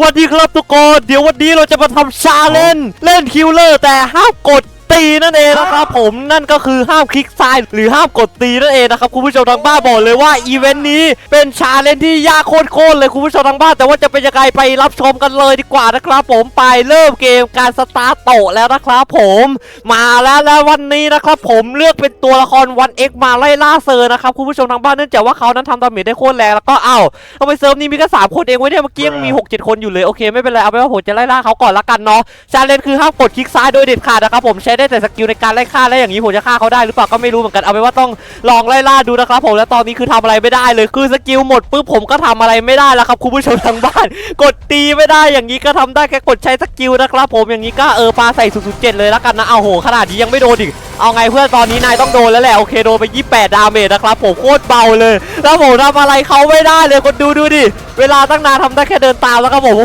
วันดีครับทุกคน เดี๋ยววันนี้เราจะมาทำชาเลนจ์เล่นคิวเลอร์แต่ห้ามกด ตีนั่นเองนะครับผมนั่นก็คือห้ามคลิกซ้ายหรือห้ามกดตีนั่นเองนะครับคุณผู้ชมทางบ้านบอกเลยว่าอีเวนต์นี้เป็นชาเลนจ์ที่ยากโคตรๆเลยคุณผู้ชมทางบ้าน แต่ว่าจะเป็นยังไงไปรับชมกันเลยดีกว่านะครับ ผมไปเริ่มเกมการสตาร์ทโตะแล้วนะครับผมมาแล้วแล้ววันนี้นะครับผมเลือกเป็นตัวละครวันเอ็กมาไล่ล่าเซอร์นะครับคุณผู้ชมทางบ้านเนื่องจากว่าเขานั้นทำดาเมจได้โคตรแรงแล้วก็เอ้าทำไมเซิร์ฟนี้มีแค่สามคนเองวะเนี่ยเมื่อกี้ยังมีหกเจ็ดคนอยู่เลยโอเคไม่เป็นไรเอาไปนว่าผมจะไล่ล่าเขาก่อนละกันเนาะชาเลนคือห้ามกดคลิกซ้ายโดยเด็ดขาดนะครับผมใช้ได้แต่สกิลในการไล่ฆ่าและอย่างนี้ผมจะฆ่าเขาได้หรือเปล่าก็ไม่รู้เหมือนกันเอาไปนว่าต้องลองไล่ล่าดูนะครับผมแล้วตอนนี้คือทำอะไรไม่ได้เลยคือสกิลหมดปุ๊บผมก็ทำอะไรไม่ได้แล้วครับคุณผู้ชมทางบ้าน กดตีไม่ได้อย่างนี้ก็ทำได้แค่กดใช้สกิลนะครับผมอย่างนี้ก็เออปาใส่0 0 7เจ็เลยละกันนะเอาโหขนาดนี้ยังไม่โดนอีกเอาไงเพื่อนตอนนี้นายต้องโดนแล้วแหละโอเคโดนไป 28 ดาเมจนะครับผมโคตรเบาเลย แล้วผมทำอะไรเขาไม่ได้เลยคนดูดูดิ เวลาตั้งนานทำได้แค่เดินตามแล้วครับผม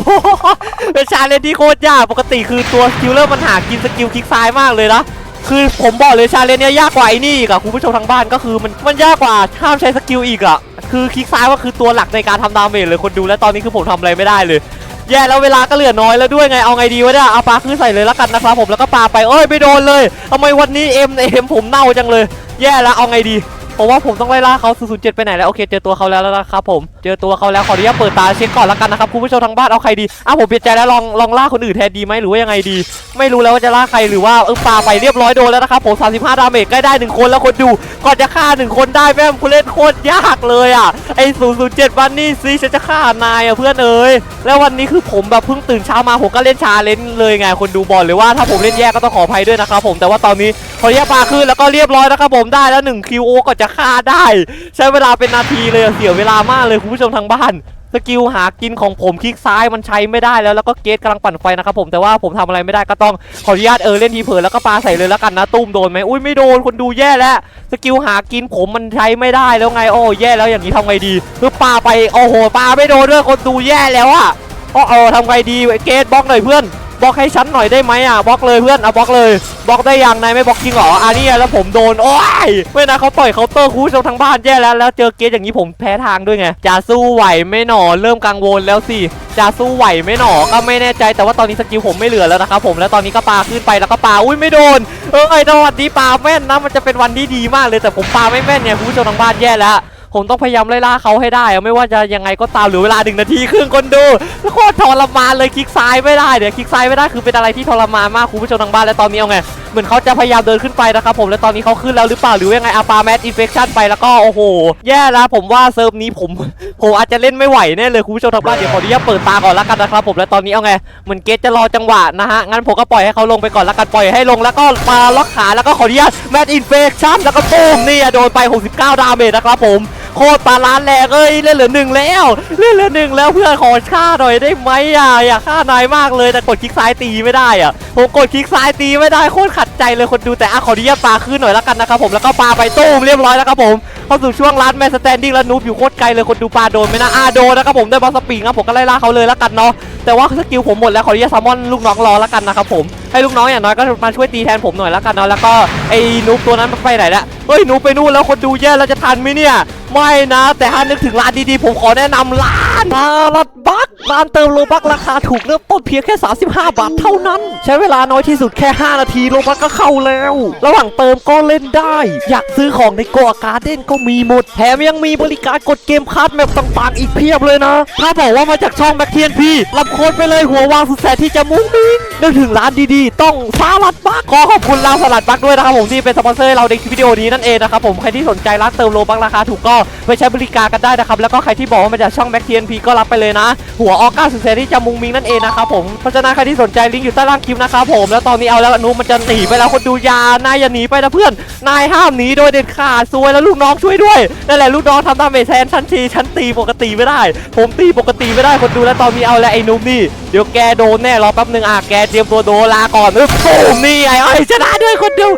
เป็นชาเลนที่โคตรยากปกติคือตัวสกิลเลอร์มันหากินสกิลคลิกซ้ายมากเลยนะ คือผมบอกเลยชาเลนจ์เนี้ยยากกว่าไอ้นี่อีกอะคุณผู้ชมทางบ้านก็คือมันมันยากกว่าห้ามใช้สกิลอีกอะคือคลิกซ้ายก็คือตัวหลักในการทำดาเมจเลยคนดูและตอนนี้คือผมทำอะไรไม่ได้เลย แย่แล้วเวลาก็เหลือน้อยแล้วด้วยไงเอาไงดีวะเนี่ยเอาปลาขึ้นใส่เลยแล้วกันนะครับผมแล้วก็ปลาไปเอ้ยไม่โดนเลยทำไมวันนี้เอ็มเอ็มผมเน่าจังเลย แย่แล้วเอาไงดี เพราะว่าผมต้องไล่ล่าเขา007ไปไหนแล้วโอเคเจอตัวเขาแล้วแล้วนะครับผมเจอตัวเขาแล้วขออนุญาตเปิดตาเช็คก่อนแล้วกันนะครับคุณผู้ชมทางบ้านเอาใครดีอ้าวผมเปลี่ยนใจแล้วลองลองล่าคนอื่นแทนดีไหมหรือว่ายังไงดี ไม่รู้แล้วว่าจะล่าใครหรือว่าเออปลาไปเรียบร้อยโดนแล้วนะครับผม35ดาเมจใกล้ได้หนึ่งคนแล้วคนดูก่อนจะฆ่าหนึ่งคนได้แม่งผู้เล่นโคตรยากเลยอะไอ้007วันนี้ซิฉันจะฆ่านายอะเพื่อนเอ้ยแล้ววันนี้คือผมแบบเพิ่งตื่นเช้ามาผมก็เล่นชาเลนจ์เลยไงคนดูบอกเลยว่าถ้าผมเล่นแย่ก็ต้องขออภัยด้วยนะครับผมแต่ว่าตอนนี้ขออนุญาตปลาขึ้นแล้วก็เรียบร้อยนะครับผมได้แล้ว1คิวโอก็จะฆ่าได้ ใช้เวลาเป็นนาทีเลยเสียเวลามากเลยคุณผู้ชมทางบ้านสกิลหากินของผมคลิกซ้ายมันใช้ไม่ได้แล้วแล้วก็เกตกำลังปั่นไฟนะครับผมแต่ว่าผมทำอะไรไม่ได้ก็ต้องขออนุญาตเออเล่นทีเผลอแล้วก็ปาใส่เลยแล้วกันนะตุ้มโดนไหมอุ้ยไม่โดนคนดูแย่แล้วสกิลหากินผมมันใช้ไม่ได้แล้วไงโอ้แย่แล้วอย่างนี้ทำไงดีคือปาไปโอ้โหปาไม่โดนด้วยคนดูแย่แล้วอะโอ้เออทำไงดีเกตบล็อกหน่อยเพื่อน บล็อกให้ฉันหน่อยได้ไหมอะบล็อกเลยเพื่อนอะบล็อกเลยบล็อกได้ยังนายไม่บล็อกจริงเหรออะนี่ไงแล้วผมโดนโอ้ยไม่นะเขาต่อยเคาน์เตอร์คูชทางบ้านแย่แล้วแล้วเจอเกตอย่างนี้ผมแพ้ทางด้วยไงจะสู้ไหวไม่หนอเริ่มกังวลแล้วสิจะสู้ไหวไหมหนอก็ไม่แน่ใจแต่ว่าตอนนี้สกิลผมไม่เหลือแล้วนะครับผมแล้วตอนนี้ก็ปาขึ้นไปแล้วก็ปาอุ้ยไม่โดนเออไอ้ดวันนี้ปาแม่นนะมันจะเป็นวันที่ดีมากเลยแต่ผมปาไม่แม่นเนี่ยคุณผู้ชมทางบ้านแย่แล้ว ผมต้องพยายามไล่ล่าเขาให้ได้ ไม่ว่าจะยังไงก็ตามหรือเวลาหนึ่งนาทีครึ่งคนดูโคตรทรมานเลยคลิกซ้ายไม่ได้เดี๋ยวคลิกซ้ายไม่ได้คือเป็นอะไรที่ทรมานมากคุณผู้ชมทางบ้านแล้วตอนนี้เอาไงเหมือนเขาจะพยายามเดินขึ้นไปนะครับผมแล้วตอนนี้เขาขึ้นแล้วหรือเปล่าหรือยังไงอาปาแมสอินเฟคชั่นไปแล้วก็โอ้โห แย่แล้วผมว่าเซิร์ฟนี้ผมผมอาจจะเล่นไม่ไหวแน่เลยคุณผู้ชมทางบ้านเดี๋ยวขออนุญาตเปิดตาก่อนละกันนะครับผมแล้วตอนนี้เอาไงเหมือนเกตจะรอจังหวะนะฮะงั้นผมก็ปล่อยให้เขาลงไปก่อนละกันปล่อยให้ลงแล้วก็มาล็อกขาแล้วก็ขออนุญาตแมสอินเฟคชั่นแล้วก็ปุ้มนี่โดนไป 69 ดาเมจนะครับผม คตรปาล้านแรงเอ้ยเล่นเหลือหนึ่งแล้วเล่นเหลือหนึ่งแล้วเพื่อนขอฆ่าหน่อยได้ไหมอะอยากฆ่านายมากเลยแต่กดคลิกซ้ายตีไม่ได้อะผมกดคลิกซ้ายตีไม่ได้โคตรขัด ใจเลยคนดูแต่อะขออนุญาตปาขึ้นหน่อยแล้วกันนะครับผมแล้วก็ปาไปตู้มเรียบร้อยแล้วครับผมเข้าสู่ช่วงร้านแมนสแตนดิ้งแล้วนูบอยู่โคตรไกลเลยคนดูปาโดนไหมนะอะโดนนะครับผมได้บอลสปริงครับผมก็ไล่ล่าเขาเลยแล้วกันเนาะแต่ว่าสกิลผมหมดแล้วขออนุญาตซัมมอนลูกน้องรอแล้วกันนะครับผมให้ลูกน้องอย่างน้อยก็มาช่วยตีแทนผมหน่อยแล้วกันเนาะแล้วก็ไอ้นูบตัวนั้นไปไหนละเฮ้ยนูบไปนู่นแล้วคนดูแย่แล้วจะทันไหมเนี่ยไม่นะ แต่ถ้านึกถึงร้านดีๆ ผมขอแนะนำร้านร้านบักร้านเติมโลบักราคาถูกเริ่มต้นเพียงแค่ 35 บาทเท่านั้น ใช้เวลาน้อยที่สุดแค่ 5 นาทีโลบักก็เข้าแล้ว ระหว่างเติมก็เล่นได้ อยากซื้อของในกอาการ์เด้นก็มีหมด แถมยังมีบริการกดเกมคัสแมปต่างๆอีกเพียบเลยนะ ถ้าบอกว่ามาจากช่องแบ็คเทียนพีรับโค้ดไปเลยหัววางสุดแสนที่จะมุ้งมิ้งนึกถึงร้านดีๆ ต้องสลัดบักขอขอบคุณร้านสลัดบักด้วยนะครับผมที่เป็นสปอนเซอร์เราในคลิปวิดีโอนี้นั่นเองนะครับผมใครที่สนใจร้านเติมโลบักราคาถูกก็ไปใช้บริการกันได้นะครับแล้วก็ใครที่บอกว่ามาจากช่องแบ็คเทียนพีก็รับไปเลยนะ หัวออก้าสุดแสนที่จะมุงมิงนั่นเองนะครับผมเพราะฉะนั้นใครที่สนใจลิงก์อยู่ใต้ล่างคลิปนะครับผมแล้วตอนนี้เอาแล้วอนุมันจะหนีไปแล้วคนดูยานายอย่าหนีไปนะเพื่อน นายห้ามหนีโดยเด็ดขาดซวยแล้วลูกน้องช่วยด้วยนั่นแหละลูกน้องทำตามเมจแทนฉันทีฉันตีปกติไม่ได้ ผมตีปกติไม่ได้คนดูแล้วตอนนี้เอาแล้วไอ้นุ่มนี่ เดี๋ยวแกโดนแน่รอแป๊บหนึงอะแกเตรียมตัวโดนลาก่อนอึ๊บโอ้นี่ไงเอ้ยชนะด้วยคนเดียว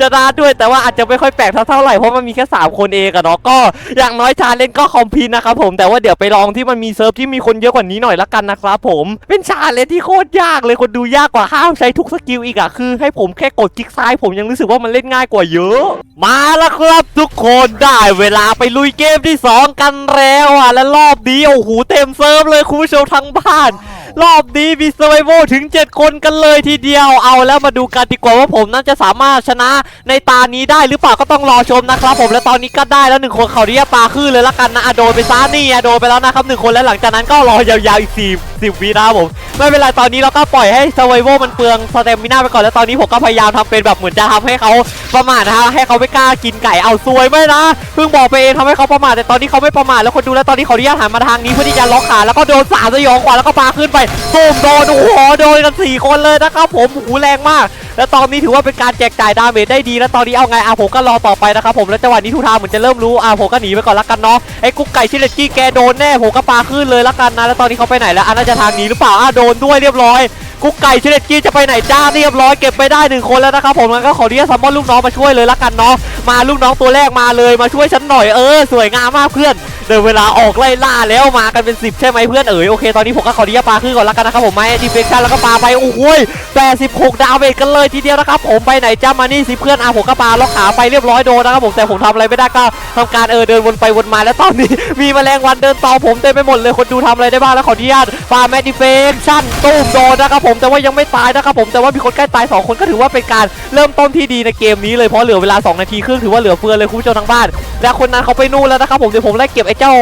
ชนะด้วยแต่ว่าอาจจะไม่ค่อยแปลกเท่าไหร่เพราะมันมีแค่สามคนเองอะเนาะก็อย่างน้อยชาเลนจ์ก็คอมพิวนะครับผมแต่ว่าเดี๋ยวไปลองที่มันมีเซิร์ฟที่มีคนเยอะกว่านี้หน่อยละกันนะครับผมเป็นชาเลนจ์ที่โคตรยากเลยคนดูยากกว่าห้ามใช้ทุกสกิลอีกอะคือ ให้ผมแค่กดคลิกซ้ายผมยังรู้สึกว่ามันเล่นง่ายกว่าเยอะ มาแล้วครับทุกคนได้เวลาไปลุยเกมที่สองกันแล้วอะและรอบนี้โอ้โหเต็มเซิร์ฟเลยคุณผู้ชมทั้งบ้าน God. รอบนี้มีเซอร์ไวโถึง 7 คนกันเลยทีเดียวเอาแล้วมาดูกันดีกว่าว่าผมนั้นจะสามารถชนะในตานี้ได้หรือเปล่าก็ต้องรอชมนะครับผมและตอนนี้ก็ได้แล้วหนึ่งคนเขาเรียกปลาขึ้นเลยละกันนะอโดนไปซะนี่อโดนไปแล้วนะครับหนึ่งคนและหลังจากนั้นก็รอยาวๆอีก4 10วินะครับผมไม่เป็นไรตอนนี้เราก็ปล่อยให้เซอร์ไวมันเปลืองสเตมิน่าไปก่อนแล้วตอนนี้ผมก็พยายามทำเป็นแบบเหมือนจะทำให้เขาประมาทนะฮะให้เขาไม่กล้ากินไก่เอาซวยไหมนะเพิ่งบอกไปเองทำให้เขาประมาทแต่ตอนนี้เขาไม่ประมาทแล้วคนดูแล้วตอนนี้เขออนุญาตหันมาทางนี้เพื่อที่จะล็อกขาแล้วก็โดนสาสยองขวาแล้วก็ปาขึ้นไปตูมโดนโอ้โหโดนกันสี่คนเลยนะครับผมหูแรงมาก แล้วตอนนี้ถือว่าเป็นการแจกจ่ายดาเมจได้ดีแล้วตอนนี้เอาไงอะผมก็รอต่อไปนะครับผมแล้วจังหวะนี้ทุทางเหมือนจะเริ่มรู้อะผมก็หนีไปก่อนละกันเนาะไอ้กุ๊กไก่ชิเลกี้แกโดนแน่ผมก็ปาขึ้นเลยละกันนะแล้วตอนนี้เขาไปไหนแล้วอันน่าจะทางหนีหรือเปล่าอะโดนด้วยเรียบร้อย กุ๊กไก่เชิเลตกี้จะไปไหนจ้าเรียบร้อยเก็บไปได้หนึ่งคนแล้วนะครับผมงั้นก็ขอเรียกซัมมอนลูกน้องมาช่วยเลยละกันเนาะมาลูกน้องตัวแรกมาเลยมาช่วยฉันหน่อยเออสวยงามมากเพื่อนเดินเวลาออกไล่ล่าแล้วมากันเป็น 10 ใช่ไหมเพื่อนเอ๋ยโอเคตอนนี้ผมก็ขออนุญาตปาขึ้นก่อนละกันนะครับผมไม่ดีเฟคชั่นแล้วก็ปาไปโอ้โหย86ดาวเมจกันเลยทีเดียวนะครับผมไปไหนจ้ามานี่สิเพื่อนอาผมก็ปาล็อกขาไปเรียบร้อยโดนนะครับผมแต่ผมทำอะไรไม่ได้ก็ทำการเออเดินวนไปวนมาแล้วตอนนี้ มีแมลงวันเดินตอผมเต็มไปหมดเลยคนดูทำอะไรได้บ้างแล้วขออนุญาตปาแมดิเฟคชั่นตุ้มโดนนะครับผมแต่ว่ายังไม่ตายนะครับผมแต่ว่ามีคนใกล้ตายสองคนก็ถือว่าเป็นการเริ่มต้นที่ดีในเกมนี้เลยเพราะเหลือเวลา 2 นาทีครึ่งถือว่าเหลือเฟือเลยคุณผู้ชมทางบ้าน และคนนั้นเขาไปนู่นแล้วนะครับผมเดี๋ยวผมไล่เก็บไอ้เจ้า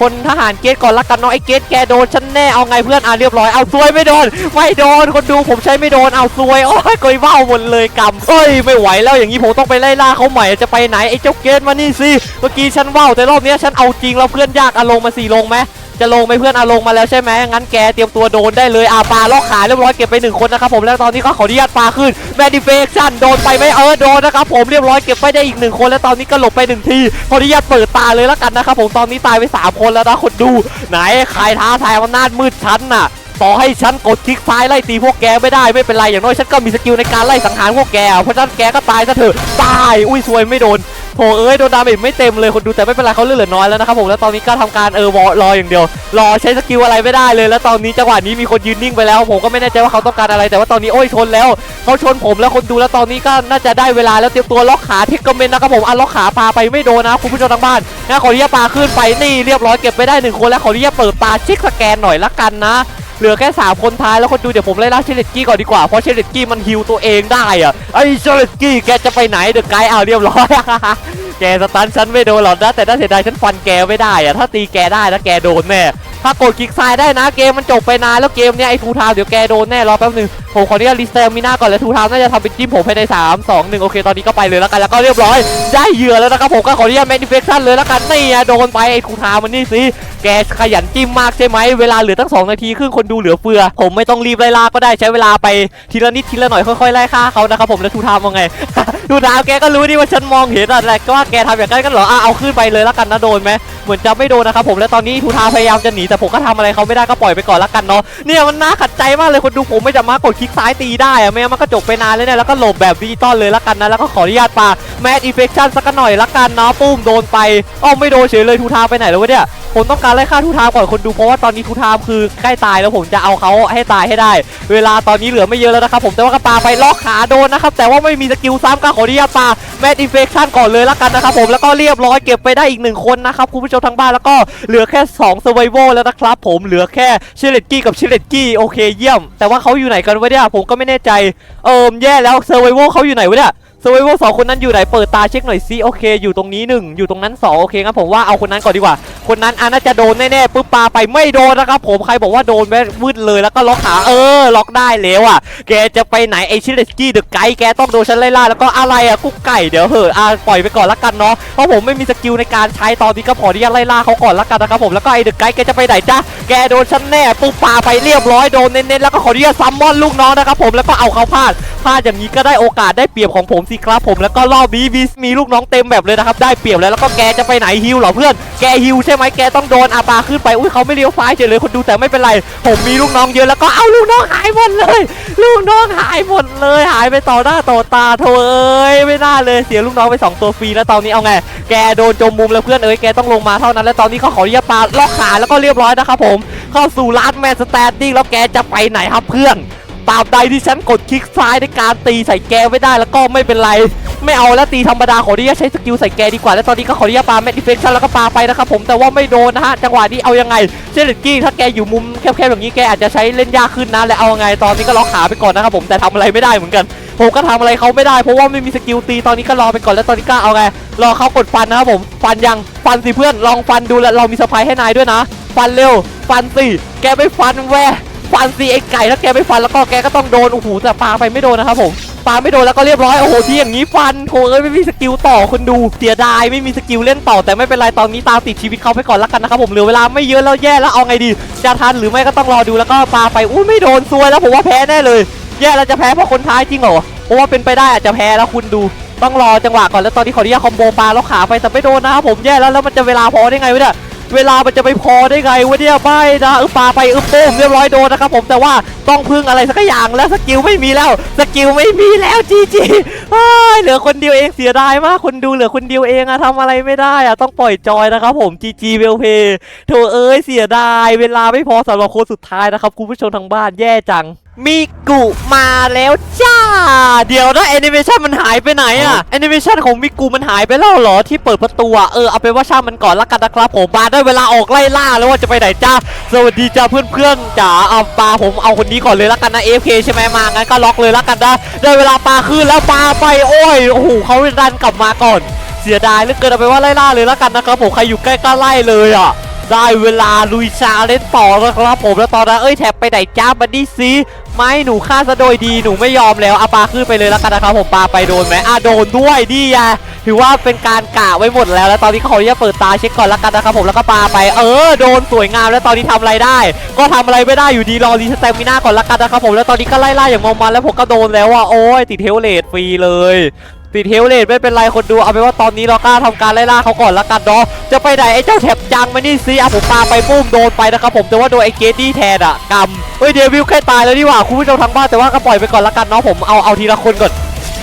พลทหารเกตก่อนละกันเนาะไอ้เกตแกโดนฉันแน่เอาไงเพื่อนอะเรียบร้อยเอาซวยไม่โดนไม่โดนคนดูผมใช้ไม่โดนเอาซวยโอ้ยกอยเบ้าหมดเลยกำเอ้ยไม่ไหวแล้วอย่างนี้ผมต้องไปไล่ล่าเขาใหม่จะไปไหนไอ้เจ้าเกตมานี่สิเมื่อกี้ฉันว่าวแต่รอบนี้ฉันเอาจริงแล้วเพื่อนยากอะลงมาสี่ลงไหม จะลงไหมเพื่อนอะลงมาแล้วใช่ไหมงั้นแกเตรียมตัวโดนได้เลยอะปลาล็อกขาเรียบร้อยเก็บไปหนึ่งคนนะครับผมแล้วตอนนี้ก็ขออนุญาตปลาขึ้นแมดิเฟคชั่นโดนไปไหมเออโดนนะครับผมเรียบร้อยเก็บไปได้อีกหนึ่งคนแล้วตอนนี้ก็หลบไปหนึ่งทีขออนุญาตเปิดตาเลยแล้วกันนะครับผมตอนนี้ตายไปสามคนแล้วนะคนดู ไหนใครท้าทายอำนาจมืดชั้นน่ะต่อให้ฉันกดคลิกซ้ายไล่ตีพวกแกไม่ได้ไม่เป็นไรอย่างน้อยฉันก็มีสกิลในการไล่สังหารพวกแกเพราะฉะนั้นแกก็ตายซะเถอะตายอุ้ยซวยไม่โดน โถเอ้ยโดนดาเมจไม่เต็มเลยคนดูแต่ไม่เป็นไรเขาเลือดเหลือน้อยแล้วนะครับผมแล้วตอนนี้ก็ทำการเออวอรออย่างเดียว รอใช้สกิลอะไรไม่ได้เลย แล้วตอนนี้จังหวะนี้มีคนยืนนิ่งไปแล้ว ผมก็ไม่แน่ใจว่าเขาต้องการอะไรแต่ว่าตอนนี้โอ้ยชนแล้วเขาชนผมแล้วคนดูแล้วตอนนี้ก็น่าจะได้เวลาแล้วเตรียมตัวล็อกขาเทคคอมเมนต์นะครับผมอะล็อกขาปาไปไม่โดนนะคุณผู้ชมทางบ้านนะขออนุญาตปาขึ้นไปนี่เรียบร้อยเก็บไปได้หนึ่งคนแล้วขออนุญาตเปิดตาเช็คสแกนหน่อยละกันนะ เหลือแค่สามคนท้ายแล้วคนดูเดี๋ยวผมไล่ล่าเชเลตกี้ก่อนดีกว่าเพราะเชเลตกี้มันฮิวตัวเองได้อะไอเชเลตกี้แกจะไปไหนเดอะไกด์เอาเรียบร้อยแกสตันฉันไม่โดนหรอกนะแต่ถ้าเสียดายฉันฟันแกไม่ได้อะถ้าตีแกได้แล้วแกโดนแน่ ถ้ากดคลิกซ้ายได้นะเกมมันจบไปนานแล้วเกมเนี้ยไอ้ทูทาวเดี๋ยวแกโดนแน่รอแป๊บนึงผมขออนุญาตรีเตอร์มิน่าก่อนแล้วทูทาวน่าจะทำเป็นจิ้มผมภายใน3 2 1โอเคตอนนี้ก็ไปเลยแล้วกันแล้วก็เรียบร้อยได้เหยื่อแล้วนะครับผมก็ขออนุญาตแมนิเฟคชั่นเลยแล้วกันนี่โดนไปไอ้ทูทาวมันนี่สิแกขยันจิ้มมากใช่ไหมเวลาเหลือตั้ง2นาทีครึ่งคนดูเหลือเฟือ ผมไม่ต้องรีบไล่ล่าก็ได้ใช้เวลาไปทีละนิดทีละหน่อยค่อยๆไล่ฆ่าเขานะครับผมแล้วทูทามว่าไง ทูทามแกก็รู้ดิว่าฉันมองเห็นอะไรก็ว่าแกทำอย่างนั้นกันเหรออะเอาขึ้นไปเลยแล้วกันนะโดนไหมเหมือนจะไม่โดนนะครับผมแล้วตอนนี้ทูทามพยายามจะหนีแต่ผมก็ทำอะไรเขาไม่ได้ก็ปล่อยไปก่อนละกันเนาะเนี่ยมันน่าขัดใจมากเลยคนดูผมไม่จะมากดคลิกซ้ายตีได้อะไม่มันก็จบไปนานเลยเนี่ยแล้วก็หลบแบบดิจิตอลเลยละกันนะแล้วก็ขออนุญาตปาแมดอินเฟคชั่นสักหน่อยละกันเนาะปุ้มโดนไปอ้อไม่โดนเฉยเลยทูทามไปไหนแล้ววะเนี่ยผมต้องการไล่ฆ่าทูทามก่อนคนดูเพราะว่าตอนนี้ทูทามคือใกล้ตายแล้วผมจะเอาเขาให้ตายให้ได้ เวลาตอนนี้เหลือไม่เยอะแล้วนะครับผมแต่ว่ากระปาไปล็อกขาโดนนะครับแต่ว่าไม่มีสกิลซ้ำก็ขออนุญาตปาแมดอินเฟคชั่นก่อนเลยละกันนะครับผมแล้วก็เรียบร้อยเก็บไปได้อีกหนึ่งคนนะครับคุณผู้ชมทางบ้านแล้วก็เหลือแค่2เซอร์ไวโแล้วนะครับผมเหลือแค่เชเลตกี้กับเชเลตกี้โอเคเยี่ยม แต่ว่าเขาอยู่ไหนกันวะเนี่ยผมก็ไม่แน่ใจเอิมแย่แล้วเซอร์ไวโเขาอยู่ไหนวะเนี่ย เซอร์ไวโสองคนนั้นอยู่ไหนเปิดตาเช็คหน่อยซิโอเค อยู่ตรงนี้หนึ่งอยู่ตรงนั้นสองโอเคงั้นผมว่าเอาคนนั้นก่อนดีกว่า คนนั้นอันน่าจะโดนแน่ๆปุ๊บปาไปไม่โดนนะครับผมใครบอกว่าโดนแม่วืดเลยแล้วก็ล็อกขาเออล็อกได้แล้วอะ แกจะไปไหนไอชิเลสกี้เดอะไกด์แกต้องโดนฉันไล่ล่าแล้วก็อะไรอะกุ๊กไก่เดี๋ยวเหอะอะปล่อยไปก่อนละกันเนาะเพราะผมไม่มีสกิลในการใช้ตอนนี้ก็พอที่จะไล่ล่าเขาก่อนละกันนะครับผมแล้วก็ไอเดอะไกด์แกจะไปไหนจ้าแกโดนฉันแน่ปุ๊บปาไปเรียบร้อยโดนเน้นๆแล้วก็ขอที่จะซัมมอนลูกน้องนะครับผมแล้วก็เอาเขาพลาดพลาดอย่างนี้ก็ได้โอกาสได้เปรียบของผมสิครับผมแล้วก็รอบนี้มีมีลูกน้องเต็มแบบเลยนะครับได้เปรียบแล้วแล้วก็แกจะไปไหนฮิวเหรอเพื่อนแกฮิวใช่ไหมแกต้องโดนอาปาขึ้นไปอุ้ยเขาไม่เลี้ยวซ้ายเฉยเลยคนดูแต่ไม่เป็นไร ผมมีลูกน้องเยอะแล้วก็เอาลูกน้องหายหมดเลย ลูกน้องหายหมดเลย หายไปต่อหน้าต่อตาโถเอ้ยไม่น่าเลยเสียลูกน้องไปสองตัวฟรีแล้วตอนนี้เอาไงแกโดนจมมุมแล้วเพื่อนเอ้ยแกต้องลงมาเท่านั้นแล้วตอนนี้เขาขออนุญาตปาล็อกขาแล้วก็เรียบร้อยนะครับผมเข้าสู่ลาดแมนสแตนดิ้งแล้วแกจะไปไหนครับเพื่อน ตราบใดที่ฉันกดคลิกซ้ายในการตีใส่แกไม่ได้แล้วก็ไม่เป็นไร ไม่เอาแล้วตีธรรมดาขออนุญาตใช้สกิลใส่แกดีกว่า แล้วตอนนี้ก็ขออนุญาตปาแมดดิเฟนชั่นแล้วก็ปาไปนะครับผมแต่ว่าไม่โดนนะฮะจังหวะนี้เอายังไงเชลเลตกี้ถ้าแกอยู่มุมแคบๆอย่างนี้แกอาจจะใช้เล่นยากขึ้นนะและเอาไงตอนนี้ก็ล็อกขาไปก่อนนะครับผมแต่ทำอะไรไม่ได้เหมือนกันผมก็ทำอะไรเขาไม่ได้เพราะว่าไม่มีสกิลตีตอนนี้ก็รอไปก่อนแล้วตอนนี้ก็เอาไงรอเขากดฟันนะครับผมฟันยังฟันสิเพื่อนลองฟันดูแล้วเรามีสไปให้นายด้วยนะ ฟันเร็วฟันสิแกไม่ฟันแว ฟันสิไอ้ไก่ถ้าแกไม่ฟันแล้วก็แกก็ต้องโดนโอ้โหแต่ปาไปไม่โดนนะครับผมปาไม่โดนแล้วก็เรียบร้อยโอ้โหที่อย่างนี้ฟันโถเอ้ยไม่มีสกิลต่อคนดูเสียดายไม่มีสกิลเล่นต่อแต่ไม่เป็นไรตอนนี้ตาติดชีวิตเขาไปก่อนละกันนะครับผมเหลือเวลาไม่เยอะแล้วแย่แล้วเอาไงดีจะทันหรือไม่ก็ต้องรอดูแล้วก็ปาไปอู้ไม่โดนซวยแล้วผมว่าแพ้แน่เลย แย่แล้วจะแพ้เพราะคนท้ายจริงเหรอเพราะว่าเป็นไปได้อาจจะแพ้แล้วคุณดูต้องรอจังหวะก่อนแล้วตอนนี้ขออนุญาตคอมโบปลาแล้วขาไปแต่ไม่โดนนะครับผมแย่แล้วแล้วมันจะเวลาพอได้ไงวะเนี่ย เวลามันจะไปพอได้ไงวะเนี่ยไม่นะออปาไปเออโป้งเรียบร้อยโดนนะครับผมแต่ว่าต้องพึ่งอะไรสักอย่างแล้วสกิลไม่มีแล้วสกิลไม่มีแล้วจีจีเหลือคนเดียวเองเสียดายมากคนดูเหลือคนเดียวเองอะทำอะไรไม่ได้อะต้องปล่อยจอยนะครับผมจีจีเวลเพย์โถเอ้ยเสียดาย เวลาไม่พอสำหรับคนสุดท้ายนะครับคุณผู้ชมทางบ้านแย่จัง มีกุมาแล้วจ้า เดี๋ยวนะแอนิเมชันมันหายไปไหนอะแอนิเมชันของมิกุมันหายไปแล้วเหรอที่เปิดประตูอะเออเอาเป็นว่าช่างมันก่อนละกันนะครับผมมาได้เวลาออกไล่ล่าแล้วว่าจะไปไหนจ้าสวัสดีจ้าเพื่อนๆจ๋าเอาปลาผมเอาคนนี้ก่อนเลยละกันนะ AFK ใช่ไหมมางั้นก็ล็อกเลยละกันนะได้เวลาปลาขึ้นแล้วปลาไปโอ้ยโอ้โหเขาดันกลับมาก่อน เสียดายเหลือเกินเอาไปว่าไล่ล่าเลยละกันนะครับผมใครอยู่ใกล้ก็ไล่เลยอะได้เวลาลุยชาเล่นต่อแล้วครับผมแล้วตอนนั้นเอ้ยแท็บไปไหนจ้าบัดดี้ซี ไม่หนูฆ่าซะโดยดีหนูไม่ยอมแล้วเอาปลาขึ้นไปเลยแล้วกันนะครับผมปลาไปโดนไหมอะโดนด้วยดีอะถือว่าเป็นการกะไว้หมดแล้ว แล้วตอนนี้เขาจะเปิดตาเช็คก่อนแล้วกันนะครับผมแล้วก็ปลาไปเออโดนสวยงามแล้วตอนนี้ทำอะไรได้ ก็ทำอะไรไม่ได้อยู่ดีรอรีสเตมิน่าก่อนละกันนะครับผมแล้วตอนนี้ก็ไล่ล่าอย่างมอมมันแล้วผมก็โดนแล้วอะโอ้ยติดเทลเลตฟรีเลย ติดเฮลเลตไม่เป็นไรคนดูเอาเป็นว่าตอนนี้เรากล้าทำการไล่ล่าเขาก่อนละกันเนาะจะไปไหนไอ้เจ้าแถบจังมานี่ซิอะผมปาไปปุ้มโดนไปนะครับผมแต่ว่าโดนไอ้เกตตี้แทนอะกำเฮ้ยเดวิลแค่ตายแล้วนี่หว่าคุณผู้ชมทางบ้านแต่ว่าก็ปล่อยไปก่อนละกันเนาะผมเอาเอาทีละคนก่อน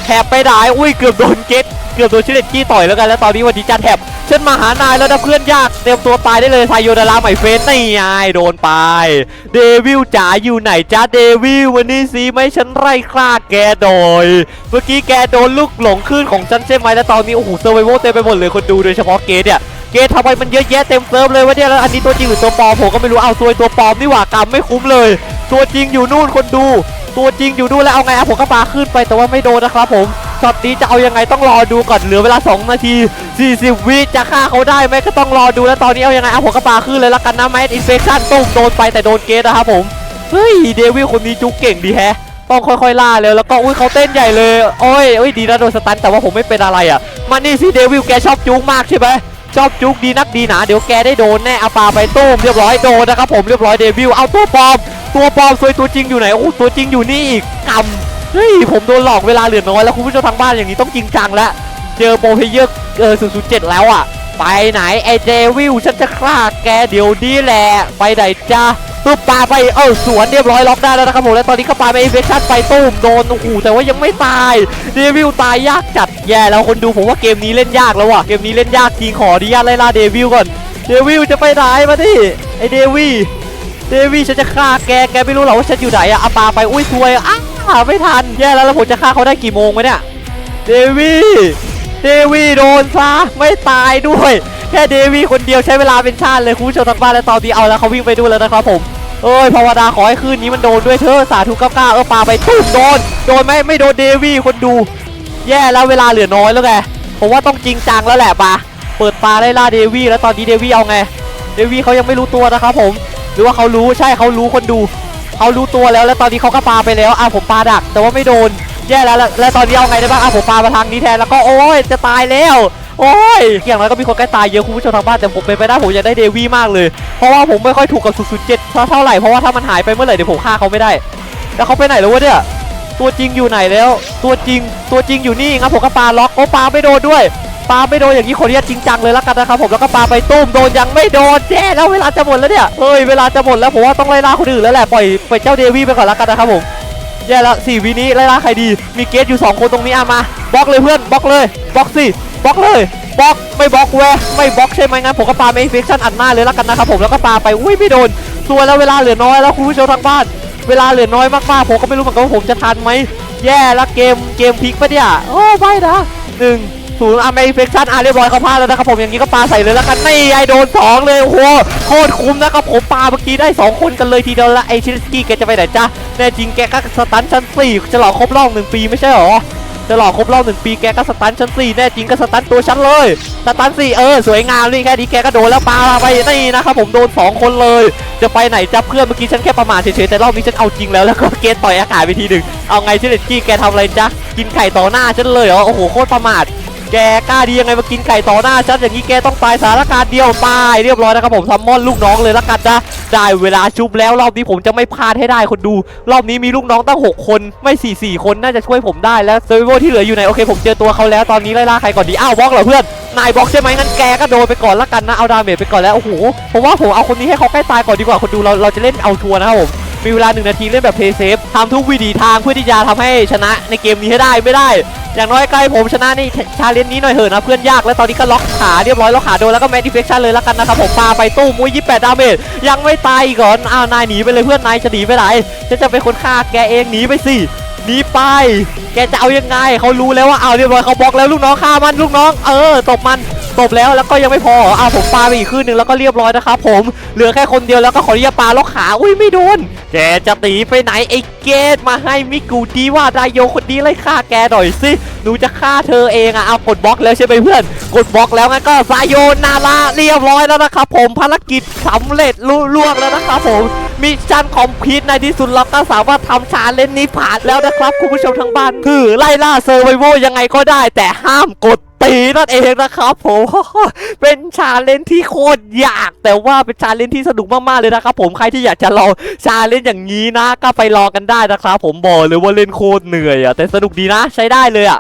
ถบไปไหนอุ้ยเกือบโดนเกดเกือบโดนชิเลตกี้ต่อยแล้วกันแล้วตอนนี้วันดีจ้าแถบฉันมาหานายแล้วนะเพื่อนยากเตรียมตัวตายได้เลยไซโยดาราใหม่เฟนนี่ไงโดนไปเดวิลจ๋าอยู่ไหนจ้าเดวิลวันนี้สิไม่ฉันไล่ฆ่าแกโดย เมื่อกี้แกโดนลูกหลงขึ้นของฉันใช่ไหมแล้วตอนนี้โอ้โหเซอร์ไวโวเต็มไปหมดเลยคนดูโดยเฉพาะเกดเนี่ยเกดทำไมมันเยอะแยะเต็มเซิร์ฟเลยวะเนี่ยแล้วอันนี้ตัวจริงหรือตัวปลอมผมก็ไม่รู้เอาซวยตัวปลอมนี่หว่ากรรมไม่คุ้มเลย ตัวจริงอยู่นู่นคนดู ตัวจริงอยู่นู่นแล้วเอาไงอะผมก็ปาขึ้นไปแต่ว่าไม่โดนนะครับผมช็อตนี้จะเอายังไงต้องรอดูก่อนเหลือเวลา 2 นาที 40 วิจะฆ่าเขาได้ไหมก็ต้องรอดูแล้วตอนนี้เอายังไงอะผมก็ปาขึ้นเลยละกันนะแมสอินเฟคชั่นตุ้มโดนไปแต่โดนเกดนะครับผมเฮ้ยเดวิลคนนี้จุกเก่งดีแฮะต้องค่อยๆล่าเร็วแล้วก็อุ้ยเขาเต้นใหญ่เลยโอ้ยโอ้ยดีนะโดนสตันแต่ว่าผมไม่เป็นอะไรอะมานี่สิเดวิลแกชอบจุกมากใช่ไหมชอบจุกดีนักดีหนาเดี๋ยวแกได้โดนแน่เอาปาไปตุ้มเรียบร้อยโดนนะครับผมเรียบร้อยเดวิลเอาตัวปลอม ตัวปลอมซวยตัวจริงอยู่ไหนโอ้ตัวจริงอยู่นี่อีกกำเฮ้ยผมโดนหลอกเวลาเหลือน้อยแล้วคุณผู้ชมทางบ้านอย่างนี้ต้องจริงจังแล้วเจอโปรเพเยอร์เออ007แล้วอะ ไปไหนไอเดวิลฉันจะฆ่าแกเดี๋ยวนี้แหละไปไหนจ้าตุ๊บปาไปเออสวนเรียบร้อยล็อกได้แล้วนะครับผมแล้วตอนนี้ก็ปาไปเอฟเฟชั่นไปตุ้มโดนโอ้โหแต่ว่ายังไม่ตายเดวิลตายยากจัดแย่แล้วคนดูผมว่าเกมนี้เล่นยากแล้วว่ะเกมนี้เล่นยากจริงขออนุญาตไล่ล่าเดวิลก่อนเดวิลจะไปไหนมาดิไอเดวิล เดวิลฉันจะฆ่าแก แกไม่รู้หรอกว่าฉันอยู่ไหนอะเอาปาไปอุ้ยซวยอ้าไม่ทัน แย่แล้วแล้วผมจะฆ่าเขาได้กี่โมงวะเนี่ย เดวิลเดวี่โดนซะไม่ตายด้วย แค่เดวี่คนเดียวใช้เวลาเป็นชาติเลยคุณผู้ชมทางบ้านแล้วตอนนี้เอาแล้วเขาวิ่งไปด้วยแล้วนะครับผมเอ้ยภาวนาขอให้คืนนี้มันโดนด้วยเถอสาธุก้าวก้าเออปาไปตุ้มโดน โดนไหมไม่โดนเดวี่คนดู แย่แล้วเวลาเหลือน้อยแล้วไงผมว่าต้องจริงจังแล้วแหละปะเปิดตาไล่ล่าเดวี่แล้วตอนนี้เดวี่เอาไง เดวี่เขายังไม่รู้ตัวนะครับผม หรือว่าเขารู้ใช่เขารู้คนดูเขารู้ตัวแล้วแล้วตอนนี้เขาก็ปาไปแล้วอะผมปาดัก แต่ว่าไม่โดนแย่แล้วแล้วตอนนี้เอาไงได้บ้างอะผมปามาทางนี้แทนแล้วก็โอ้ยจะตายแล้วโอ้ยอย่างไรก็มีคนใกล้ตายเยอะคุณผู้ชมทางบ้านแต่ผมเป็นไปได้ผมอยากได้เดวี่มากเลย เพราะว่าผมไม่ค่อยถูกกับ007เท่าเท่าไหร่เพราะว่าถ้ามันหายไปเมื่อไหร่เดี๋ยวผมฆ่าเขาไม่ได้ แล้วเขาไปไหนแล้ววะเนี่ยตัวจริงอยู่ไหนแล้ว ตัวจริงตัวจริงอยู่นี่ครับผมก็ปาล็อกโอ้ปาไม่โดนด้วย ปาไม่โดนอย่างนี้ขออนุญาตจริงจังเลยละกันนะครับผมแล้วก็ปาไปตุ้มโดนยังไม่โดนแย่แล้วเวลาจะหมดแล้วเนี่ยเฮ้ยเวลาจะหมดแล้วผมว่าต้องไล่ล่าคนอื่นแล้วแหละปล่อยปล่อยเจ้าเดวี่ไปก่อนละกันนะครับผมแย่แล้วสี่วินี้ไล่ล่าใครดีมีเกสอยู่สองคนตรงนี้อะมาบล็อกเลยเพื่อนบล็อกเลยบล็อกสิบล็อกเลยบล็อกไม่บล็อกแวะไม่บล็อกใช่ไหมงั้นผมก็ปาเมฟิกชั่นอัดหน้าเลยละกันนะครับผมแล้วก็ปาไปอุ้ยไม่โดนตัวแล้วเวลาเหลือน้อยแล้วคุณผู้ชมทางบ้าน เวลาเหลือน้อยมากๆผมก็ไม่รู้เหมือนกันว่าผมจะทันไหมแย่แล้วเกมเกมพลิกปะเนี่ยโอ้ไม่นะหนึ่ง ศูนย์อเมริเฟคชั่นอะเรียบร้อยเขาพลาดแล้วนะครับผมอย่างนี้ก็ปาใส่เลยแล้วกันนี่ไอโดนสองเลยโอ้โหโคตรคุ้มนะครับผมปาเมื่อกี้ได้สองคนกันเลยทีเดียวละไอชินสกี้แกจะไปไหนจ้าแน่จริงแกก็สตันชั้นสี่จะหลอกครบรอบหนึ่งปีไม่ใช่หรอจะหลอกครบรอบหนึ่งปีแกก็สตันชั้นสี่แน่จริงก็สตันตัวชั้นเลยสตันสี่เออสวยงามนี่แค่นี้แกก็โดนแล้วปาไปนี่นะครับผมโดนสองคนเลย จะไปไหนจ้าเพื่อนเมื่อกี้ฉันแค่ประมาทเฉยๆแต่รอบนี้ฉันเอาจริงแล้วแล้วก็เกตต่อยอากาศไปทีหนึ่งเอาไงชินสกี้แกทำอะไรจ๊ะกินไข่ต่อหน้าฉันเลยเหรอโอ้โหโคตรประมาท แกกล้าดียังไงมากินไก่ต่อหน้าฉันอย่างนี้แกต้องตายสารการเดียวตายเรียบร้อยนะครับผมซัมมอนลูกน้องเลยละกันนะได้เวลาชุบแล้วรอบนี้ผมจะไม่พลาดให้ได้คนดู รอบนี้มีลูกน้องตั้ง 6 คนไม่4 4คนน่าจะช่วยผมได้แล้วเซอร์วิโวที่เหลืออยู่ไหนโอเคผมเจอตัวเขาแล้วตอนนี้ไล่ล่าใครก่อนดีอ้าวบล็อกเหรอเพื่อนนายบล็อกใช่ไหมงั้นแกก็โดนไปก่อนละกันนะเอาดาเมจไปก่อนแล้วโอ้โหผมว่าผมเอาคนนี้ให้เขาใกล้ตายก่อนดีกว่าคนดูเราเราจะเล่นเอาทัวร์นะครับผม มีเวลาหนึ่งนาทีเล่นแบบเพย์เซฟทำทุกวิธีทางเพื่อที่จะทำให้ชนะในเกมนี้ให้ได้ไม่ได้ อย่างน้อยใกล้ผมชนะนี่ชาเลนจ์นี้หน่อยเถอะนะเพื่อนยากแล้วตอนนี้ก็ล็อกขาเรียบร้อยล็อกขาโดนแล้วก็แมดดิเฟคชั่นเลยแล้วกันนะครับผมปาไปตู้มุ้ย28ดาเมจยังไม่ตายอีกเหรออ้าวนายหนีไปเลยเพื่อนนายจะหนีไปไหนจะจะเป็นคนฆ่าแกเองหนีไปสิหนีไปแกจะเอายังไงเขารู้แล้วว่าเอาเรียบร้อยเขาบล็อกแล้วลูกน้องฆ่ามันลูกน้อง เออตบมันตบแล้วแล้วก็ยังไม่พออ่าผมปาไปอีกคืนหนึ่งแล้วก็เรียบร้อยนะครับผมเหลือแค่คนเดียวแล้วก็ขออนุญาตปาล็อกขาอุ้ยไม่โดนแกจะตีไปไหนไอ้เกตมาให้มิกูดีว่าไดโยคนนี้ไล่ฆ่าแกหน่อยสิหนูจะฆ่าเธอเองอะเอากดบล็อกแล้วใช่ไหมเพื่อน กดบล็อกแล้วงั้นก็ซายโยนาราเรียบร้อยแล้วนะครับผมภารกิจสำเร็จลุล่วงแล้วนะครับผมมิชชั่นคอมพลีทในที่สุดเราก็สามารถทำชาเลนจ์นี้ผ่านแล้วนะครับคุณผู้ชมทางบ้านคือไล่ล่าเซอร์ไวโวยังไงก็ได้แต่ห้ามกดตีนั่นเองนะครับผมเป็นชาเลนจ์ที่โคตรยาก แต่ว่าเป็นชาเลนจ์ที่สนุกมากๆเลยนะครับผมใครที่อยากจะลองชาเลนจ์อย่างนี้นะ ก็ไปลองกันได้นะครับผมบอกเลยว่าเล่นโคตรเหนื่อยอะแต่สนุกดีนะใช้ได้เลยอะ